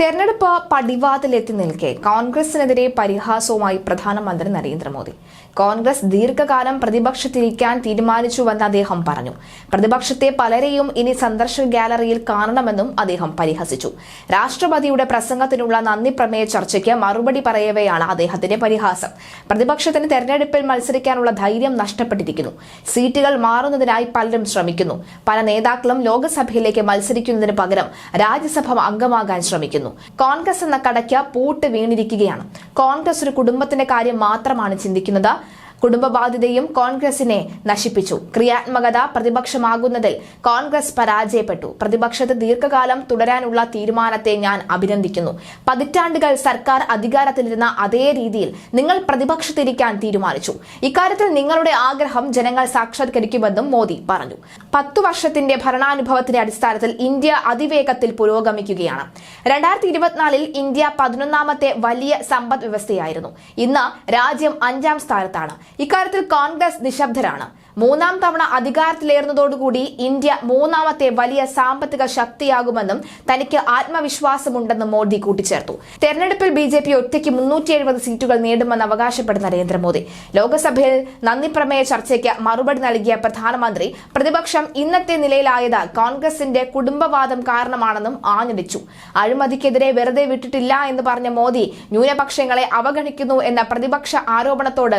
തെരഞ്ഞെടുപ്പ് പടിവാതിലെത്തി നിൽക്കെ കോൺഗ്രസിനെതിരെ പരിഹാസവുമായി പ്രധാനമന്ത്രി നരേന്ദ്രമോദി. കോൺഗ്രസ് ദീർഘകാലം പ്രതിപക്ഷത്തിരിക്കാൻ തീരുമാനിച്ചുവെന്ന് അദ്ദേഹം പറഞ്ഞു. പ്രതിപക്ഷത്തെ പലരെയും ഇനി സന്ദർശക ഗാലറിയിൽ കാണണമെന്നും അദ്ദേഹം പരിഹസിച്ചു. രാഷ്ട്രപതിയുടെ പ്രസംഗത്തിനുള്ള നന്ദി പ്രമേയ ചർച്ചയ്ക്ക് മറുപടി പറയവെയാണ് അദ്ദേഹത്തിന്റെ പരിഹാസം. പ്രതിപക്ഷത്തിന് തെരഞ്ഞെടുപ്പിൽ മത്സരിക്കാനുള്ള ധൈര്യം നഷ്ടപ്പെട്ടിരിക്കുന്നു. സീറ്റുകൾ മാറുന്നതിനായി പലരും ശ്രമിക്കുന്നു. പല നേതാക്കളും ലോക്സഭയിലേക്ക് മത്സരിക്കുന്നതിന് പകരം രാജ്യസഭ അംഗമാകാൻ ശ്രമിക്കുന്നു. കോൺഗ്രസ് എന്ന കടയ്ക്ക് പൂട്ട് വീണിരിക്കുകയാണ്. കോൺഗ്രസ് ഒരു കുടുംബത്തിന്റെ കാര്യം മാത്രമാണ് ചിന്തിക്കുന്നത്. കുടുംബ ബാധ്യതയും കോൺഗ്രസിനെ നശിപ്പിച്ചു. ക്രിയാത്മകത പ്രതിപക്ഷമാകുന്നതിൽ കോൺഗ്രസ് പരാജയപ്പെട്ടു. പ്രതിപക്ഷത്ത് ദീർഘകാലം തുടരാനുള്ള തീരുമാനത്തെ ഞാൻ അഭിനന്ദിക്കുന്നു. പതിറ്റാണ്ടുകൾ സർക്കാർ അധികാരത്തിലിരുന്ന അതേ രീതിയിൽ നിങ്ങൾ പ്രതിപക്ഷത്തിരിക്കാൻ തീരുമാനിച്ചു. ഇക്കാര്യത്തിൽ നിങ്ങളുടെ ആഗ്രഹം ജനങ്ങൾ സാക്ഷാത്കരിക്കുമെന്നും മോദി പറഞ്ഞു. പത്തു വർഷത്തിന്റെ ഭരണാനുഭവത്തിന്റെ അടിസ്ഥാനത്തിൽ ഇന്ത്യ അതിവേഗത്തിൽ പുരോഗമിക്കുകയാണ്. രണ്ടായിരത്തി ഇരുപത്തിനാലിൽ ഇന്ത്യ പതിനൊന്നാമത്തെ വലിയ സമ്പദ് വ്യവസ്ഥയായിരുന്നു ഇന്ന് രാജ്യം അഞ്ചാം സ്ഥാനത്താണ്. ഇക്കാര്യത്തിൽ കോൺഗ്രസ് നിശബ്ദരാണ്. മൂന്നാം തവണ അധികാരത്തിലേറുന്നതോടുകൂടി ഇന്ത്യ മൂന്നാമത്തെ വലിയ സാമ്പത്തിക ശക്തിയാകുമെന്നും തനിക്ക് ആത്മവിശ്വാസമുണ്ടെന്നും മോദി കൂട്ടിച്ചേർത്തു. തെരഞ്ഞെടുപ്പിൽ ബി ജെ പി ഒറ്റയ്ക്ക് മുന്നൂറ്റി എഴുപത് സീറ്റുകൾ നേടുമെന്ന് അവകാശപ്പെടുന്ന നരേന്ദ്രമോദി. ലോക്സഭയിൽ നന്ദി പ്രമേയ ചർച്ചയ്ക്ക് മറുപടി നൽകിയ പ്രധാനമന്ത്രി പ്രതിപക്ഷം ഇന്നത്തെ നിലയിലായത് കോൺഗ്രസിന്റെ കുടുംബവാദം കാരണമാണെന്നും ആഞ്ഞടിച്ചു. അഴിമതിക്കെതിരെ വെറുതെ വിട്ടിട്ടില്ല എന്ന് പറഞ്ഞ മോദി ന്യൂനപക്ഷങ്ങളെ അവഗണിക്കുന്നു എന്ന പ്രതിപക്ഷ ആരോപണത്തോട്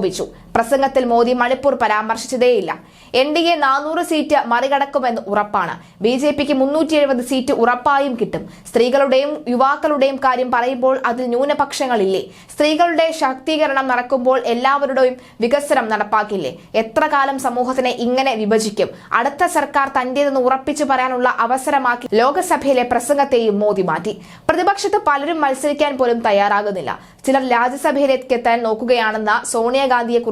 ശോഭിച്ചു പ്രസംഗത്തിൽ മോദി മണിപ്പൂർ പരാമർശിച്ചതേയില്ല. എൻ ഡി എ നാനൂറ് സീറ്റ് മറികടക്കുമെന്ന് ഉറപ്പാണ്. ബി ജെ പിക്ക് മുന്നൂറ്റി എഴുപത് സീറ്റ് ഉറപ്പായും കിട്ടും. സ്ത്രീകളുടെയും യുവാക്കളുടെയും കാര്യം പറയുമ്പോൾ അതിൽ ന്യൂനപക്ഷങ്ങളില്ലേ? സ്ത്രീകളുടെ ശാക്തീകരണം നടക്കുമ്പോൾ എല്ലാവരുടെയും വികസനം നടപ്പാക്കില്ലേ? എത്ര കാലം സമൂഹത്തിനെ ഇങ്ങനെ വിഭജിക്കും? അടുത്ത സർക്കാർ തന്റേതെന്ന് ഉറപ്പിച്ചു പറയാനുള്ള അവസരമാക്കി ലോകസഭയിലെ പ്രസംഗത്തെയും മോദി മാറ്റി. പ്രതിപക്ഷത്ത് പലരും മത്സരിക്കാൻ പോലും തയ്യാറാകുന്നില്ല. ചിലർ രാജ്യസഭയിലേക്ക് എത്താൻ നോക്കുകയാണെന്ന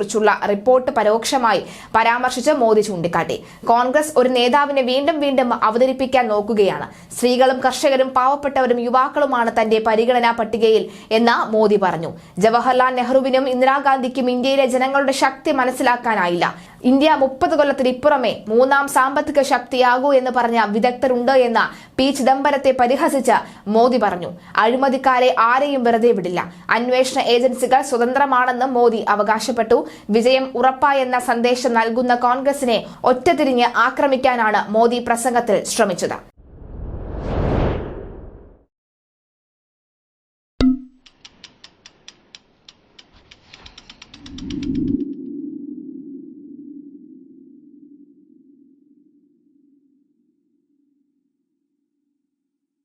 സോണിയാഗാന്ധിയെക്കുറിച്ചുള്ള റിപ്പോർട്ട് പരോക്ഷമായി പരാമർശിച്ച് മോദി ചൂണ്ടിക്കാട്ടി. കോൺഗ്രസ് ഒരു നേതാവിനെ വീണ്ടും വീണ്ടും അവതരിപ്പിക്കാൻ നോക്കുകയാണ്. സ്ത്രീകളും കർഷകരും പാവപ്പെട്ടവരും യുവാക്കളുമാണ് തന്റെ പരിഗണനാ പട്ടികയിൽ എന്ന് മോദി പറഞ്ഞു. ജവഹർലാൽ നെഹ്റുവിനും ഇന്ദിരാഗാന്ധിക്കും ഇന്ത്യയിലെ ജനങ്ങളുടെ ശക്തി മനസ്സിലാക്കാനായില്ല. ഇന്ത്യ മുപ്പത് കൊല്ലത്തിന് കൊല്ലത്തിനിപ്പുറമേ മൂന്നാം സാമ്പത്തിക ശക്തിയാകൂ എന്ന് പറഞ്ഞ വിദഗ്ധരുണ്ട് എന്ന പി ചിദംബരത്തെ പരിഹസിച്ച് മോദി പറഞ്ഞു. അഴിമതിക്കാരെ ആരെയും വെറുതെ വിടില്ല. അന്വേഷണ ഏജൻസികൾ സ്വതന്ത്രമാണെന്ന് മോദി അവകാശപ്പെട്ടു. വിജയം ഉറപ്പായെന്ന സന്ദേശം നൽകുന്ന കോൺഗ്രസിനെ ഒറ്റതിരിഞ്ഞ് ആക്രമിക്കാനാണ് മോദി പ്രസംഗത്തിൽ ശ്രമിച്ചത്.